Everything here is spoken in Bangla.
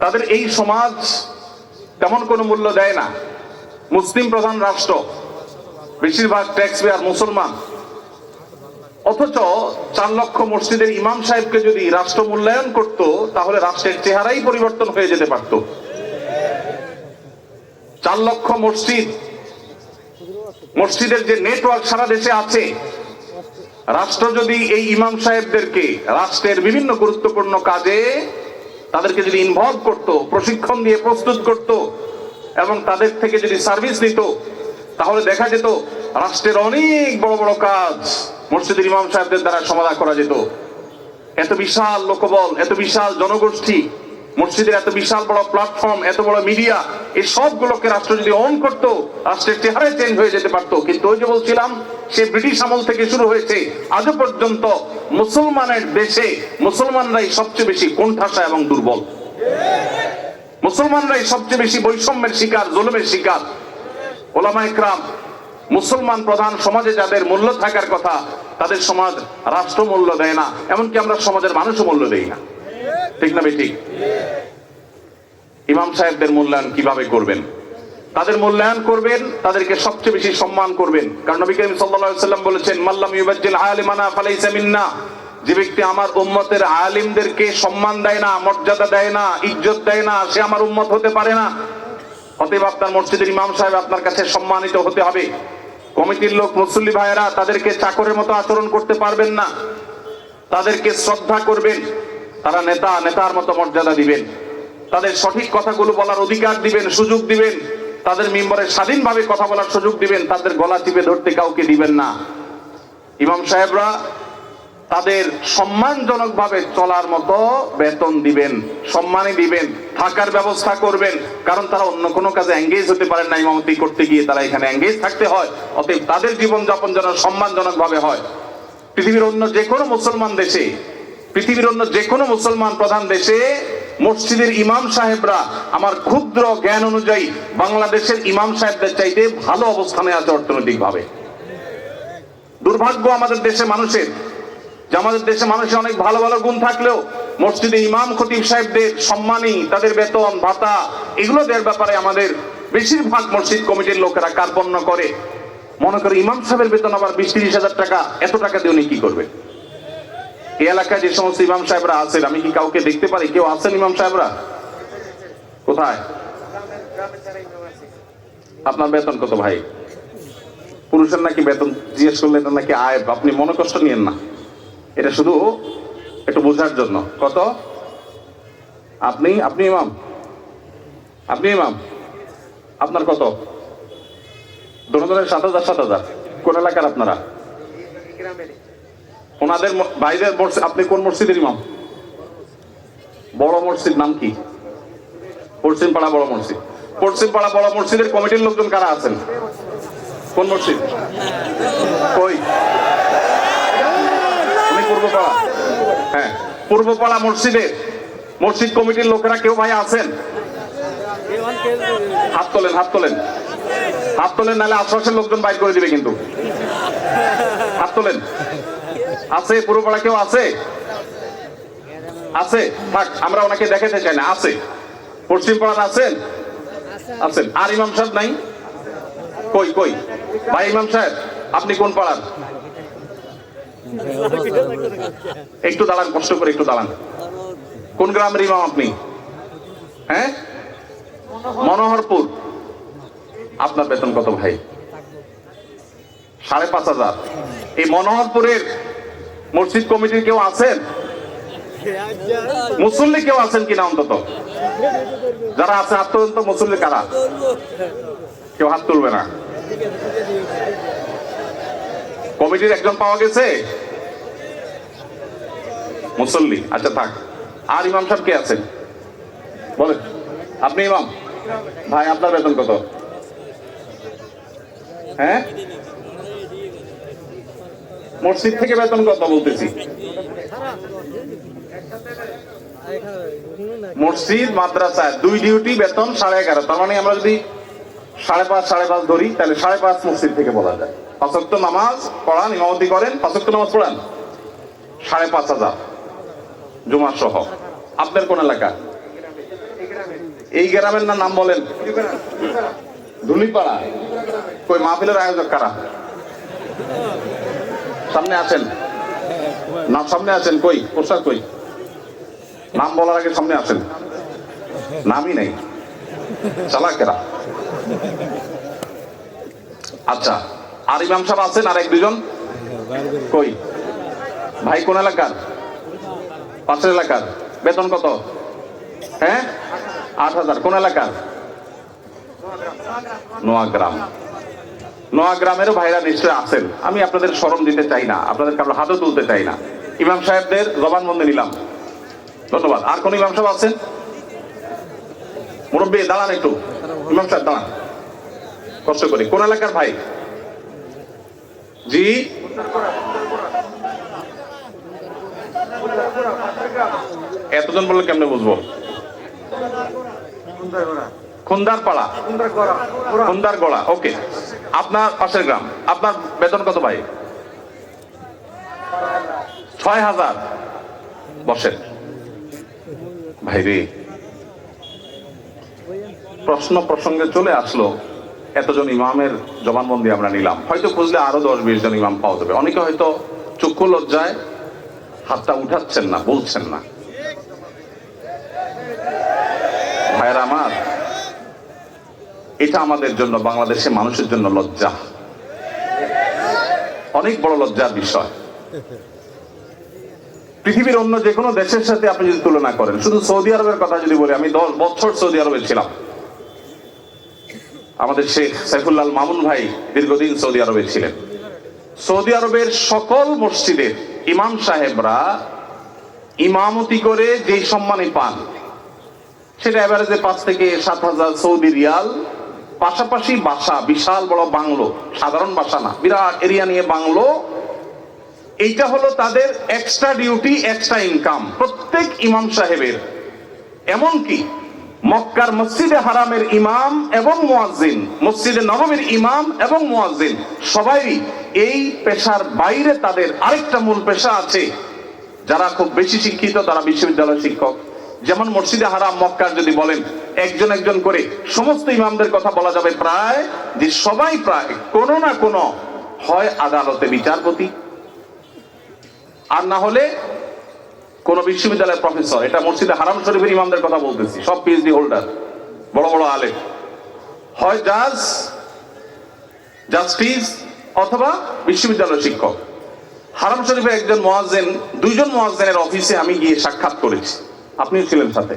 তাদের এই সমাজ তেমন কোনো মূল্য দেয় না। মুসলিম প্রধান রাষ্ট্র, বেশিরভাগ ট্যাক্স পেয়ার মুসলমান। অথচ চার লক্ষ মসজিদের ইমাম সাহেবকে যদি রাষ্ট্র মূল্যায়ন করত, তাহলে রাষ্ট্রের চেহারাই পরিবর্তন হয়ে যেতে পারত। চার লক্ষ মসজিদ, মসজিদের যে নেটওয়ার্ক সারা দেশে আছে, রাষ্ট্র যদি এই ইমাম সাহেবদেরকে রাষ্ট্রের বিভিন্ন গুরুত্বপূর্ণ কাজে তাদেরকে যদি ইনভলভ করত, প্রশিক্ষণ দিয়ে প্রস্তুত করত, এবং তাদের থেকে যদি সার্ভিস নিত, তাহলে দেখা যেত রাষ্ট্রের অনেক বড় বড় কাজ মসজিদের ইমাম সাহেবদের দ্বারা সমাধান করা যেত। এত বিশাল লোকবল, এত বিশাল জনগোষ্ঠী, মসজিদের এত বিশাল বড় প্ল্যাটফর্ম এত বড় মিডিয়া এই সবগুলোকে রাষ্ট্র যদি অন করত, রাষ্ট্রের চেহারায় চেঞ্জ হয়ে যেতে পারতো। কিন্তু ওই যে বলছিলাম সে ব্রিটিশ আমল থেকে শুরু হয়েছে। আজও পর্যন্ত মুসলমানের দেশে মুসলমানরাই সবচেয়ে বেশি কোণঠাসা এবং দুর্বল। মুসলমানরাই সবচেয়ে বেশি বৈষম্যের শিকার, জুলুমের শিকার। ওলামা ইকরাম মুসলমান প্রধান সমাজে যাদের মূল্য থাকার কথা, তাদের সমাজ রাষ্ট্র মূল্য দেয় না, এমনকি আমরা সমাজের মানুষও মূল্য দেই না। ঠিক না ঠিক? ইমাম সাহেবদের মূল্যায়ন কীভাবে করবেন? তাদের মূল্যায়ন করবেন, তাদেরকে সবচেয়ে বেশি সম্মান করবেন। কারণ নবী করিম সাল্লাম বলেছেন মাল্লাম ইউবাজ্জিল আলিমানা ফালাইসা মিন্না। যে ব্যক্তি আমার উম্মতের আলিমদেরকে সম্মান দেয় না, মর্যাদা দেয় না, ইজ্জত দেয় না, সে আমার উম্মত হতে পারে না। অতএব আপনার মসজিদের ইমাম সাহেব আপনার কাছে সম্মানিত হতে হবে। কমিটির লোক, মুসল্লি ভাইয়েরা, তাদেরকে চাকরের মতো আচরণ করতে পারবেন না। তাদেরকে শ্রদ্ধা করবেন। তারা নেতা, নেতার মতো মর্যাদা দিবেন। তাদের সঠিক কথাগুলো বলার অধিকার দিবেন, সুযোগ দিবেন। তাদের মেম্বারে স্বাধীনভাবে কথা বলার সুযোগ দিবেন, তাদের গলা টিপে ধরতে কাউকে দিবেন না। ইমাম সাহেবরা তাদের সম্মানজনকভাবে চলার মতো বেতন দিবেন, সম্মানই দিবেন, থাকার ব্যবস্থা করবেন, কারণ তারা অন্য কোনো কাজে এঙ্গেজ হতে পারেন না ইমামতি করতে গিয়ে, তারা এখানে এঙ্গেজ থাকতে হয়, অতএব তাদের জীবনযাপন যেন সম্মানজনক ভাবে হয়। পৃথিবীর অন্য যে কোনো মুসলমান দেশে, পৃথিবীর অন্য যে কোনো মুসলমান প্রধান দেশে মসজিদের ইমাম সাহেবরা আমার ক্ষুদ্র জ্ঞান অনুযায়ী বাংলাদেশের ইমাম সাহেবদের চাইতে ভালো অবস্থানে আছে অর্থনৈতিক ভাবে দুর্ভাগ্য আমাদের দেশে মানুষের, যে আমাদের দেশে মানুষের অনেক ভালো ভালো গুণ থাকলেও মসজিদে ইমাম খতিব সাহেবদের সম্মানী তাদের বেতন, ভাতা, এগুলো দেওয়ার ব্যাপারে আমাদের বেশিরভাগ মসজিদ কমিটির লোকেরা কার্পণ্য করে। মনে করে ইমাম সাহেবের বেতন আবার বিশ তিরিশ হাজার টাকা, এত টাকা দিয়ে উনি কি করবে এই এলাকায় যে সমস্ত ইমাম সাহেবরা আছেন, আমি কি কাউকে দেখতে পারি? কেউ আছেন ইমাম সাহেবরা? কোথায়? আপনার বেতন কত ভাই? পুরুষের নাকি বেতন জিজ্ঞেস করলে এটা নাকি আয়? আপনি মনে কষ্ট নিয়েন না। এটা শুধু একটু বোঝার জন্য। কত? আপনি আপনি ইমাম? আপনি ইমাম? আপনার কত? দুজনের সাত হাজার সাত হাজার। কোন এলাকার আপনারা? ওনাদের বাইরের আপনি কোন মসজিদের ইমাম? বড় মসজিদ নাম কি? পশ্চিম পাড়া বড় মসজিদ। পশ্চিম পাড়া বড় মসজিদের কমিটির লোকজন কারা আছেন? কোন মসজিদ? কই? উনি পূর্বপাড়া। হ্যাঁ পূর্বপাড়া মসজিদের মসজিদ কমিটির লোকেরা কেউ ভাই আছেন? হাত তোলেন হাত তোলেন। হাত তোলেন, নাহলে আশপাশের লোকজন বাইর করে দিবে কিন্তু। হাত তোলেন। আছে, পূর্বপাড়া কেউ আছে? আছে, থাক, আমরা ওনাকে দেখাতে চাই না, আছে। পশ্চিম পাড়ার আছেন? আছেন। আর ইমাম সাহেব নাই? কই কই? ভাই ইমাম সাহেব, আপনি কোন পাড়ার? একটু দাঁড়ান, কষ্ট করে একটু দাঁড়ান। কোন গ্রামের ইমাম আপনি? হ্যাঁ? মনোহরপুর। আপনার বেতন কত ভাই? সাড়ে পাঁচ হাজার। এই মনোহরপুরের মসজিদ কমিটির কেউ আছেন? মুসল্লি কেউ আছেন কিনা অন্তত? যারা আছে হাত তোলেন তো মুসল্লি কারা? কেউ হাত তুলবে না। কমিটির একজন পাওয়া গেছে? মুসল্লি। আচ্ছা থাক। আর ইমাম সাহেব কে আছেন? বলেন। আপনি ইমাম? ভাই, আপনার বেতন কত? হ্যাঁ? মসজিদ থেকে বেতন কত বলতেছি? মসজিদ মাদ্রাসা দুই ডিউটি বেতন সাড়ে এগারো। তার মানে আমরা যদি সাড়ে পাঁচ সাড়ে পাঁচ ধরি, তাহলে সাড়ে পাঁচ মসজিদ থেকে বলা যায়। পাঁচক্ত নামাজ পড়ান, ইমামতি করেন, পাঁচক্ত নামাজ পড়ান? সাড়ে পাঁচ হাজার। জমা সহ। আপনার কোন এলাকা? এই গ্রামের না নাম বলেন? ধুলিপাড়া। কই, মাহফিলের আয়োজক কারা? সামনে আছেন। না, সামনে আছেন কই? পোশাক কই? নাম বলার আগে সামনে আছেন। নামই নেই। চালাকেরা। আচ্ছা আর ইমাম সাহেব আছেন আর এক দুজন? কই? ভাই কোন এলাকার? পাশের এলাকার। বেতন কত? হ্যাঁ? আট হাজার। কোন এলাকার? নোয়াগ্রাম। নোয়াগ্রামেরও ভাইরা নিশ্চয় আছেন। আমি আপনাদের স্মরণ দিতে চাই না আপনাদের কারও হাতও তুলতে চাই না। ইমাম সাহেবদের জবানবন্দি নিলাম। ধন্যবাদ। আর কোন ইমাম সাহেব আছেন? মুরব্বী, দাঁড়ান একটু। ইমাম সাহেব, দাঁড়ান। কষ্ট করি। কোন এলাকার ভাই? জি? এতজন বললে কেমনে বুঝব? খুন্দার পাড়া খুন্দার গড়া ওকে। আপনার পাশের গ্রাম, আপনার বেতন কত ভাই? ছয় হাজার। বসেন। ভাই রে, প্রশ্ন প্রসঙ্গে চলে আসলো, এতজন ইমামের জবানবন্দি আমরা নিলাম। হয়তো খুঁজলে আরও দশ বিশ জন ইমাম পাওয়া যাবে। অনেকে হয়তো চক্ষু লজ্জায় হাতটা উঠাচ্ছেন না, বলছেন না ভাইয়ের আমার এটা আমাদের জন্য, বাংলাদেশের মানুষের জন্য লজ্জা। অনেক বড় লজ্জার বিষয়। পৃথিবীর অন্য যে কোনো দেশের সাথে আপনি যদি তুলনা করেন, শুধু সৌদি আরবের কথা যদি বলি, আমি দশ বছর সৌদি আরবে ছিলাম। আমাদের শেখ সাইফুল্লাহ মামুন ভাই দীর্ঘদিন সৌদি আরবে ছিলেন। সৌদি আরবের সকল মসজিদের ইমাম সাহেবরা ইমামতি করে যেই সম্মানে পান, সেটা এভারেজে পাঁচ থেকে সাত হাজার সৌদি রিয়াল পাশাপাশি বাসা, বিশাল বড় বাংলো, সাধারণ বাসা না, বিরাট এরিয়া নিয়ে বাংলো। এইটা হলো তাদের এক্সট্রা ডিউটি এক্সট্রা ইনকাম প্রত্যেক ইমাম সাহেবের। এমনকি মক্কার মসজিদে হারামের ইমাম এবং মুয়াজ্জিন, মসজিদে নবমের ইমাম এবং মুয়াজ্জিন সবাই এই পেশার বাইরে তাদের আরেকটা মূল পেশা আছে। যারা খুব বেশি শিক্ষিত, তারা বিশ্ববিদ্যালয় শিক্ষক। যেমন মসজিদে হারাম মক্কার যদি বলেন, একজন একজন করে সমস্ত ইমামদের কথা বলা যাবে প্রায় যে সবাই প্রায়, কোনো না কোনো হয় আদালতে বিচারপতি। আর না হলে কোন বিশ্ববিদ্যালয়ের প্রফেসর, এটা মসজিদে হারাম শরীফের ইমামদের কথা বলতেছি, সব পিএইচডি হোল্ডার বড় বড় আলেম। হয় জাজ, জাস্টিস, অথবা বিশ্ববিদ্যালয় শিক্ষক। হারাম শরীফের একজন মোয়াজ্জেন, দুইজন মোয়াজ্জেনের অফিসে আমি গিয়ে সাক্ষাৎ করেছি। আপনিও ছিলেন সাথে।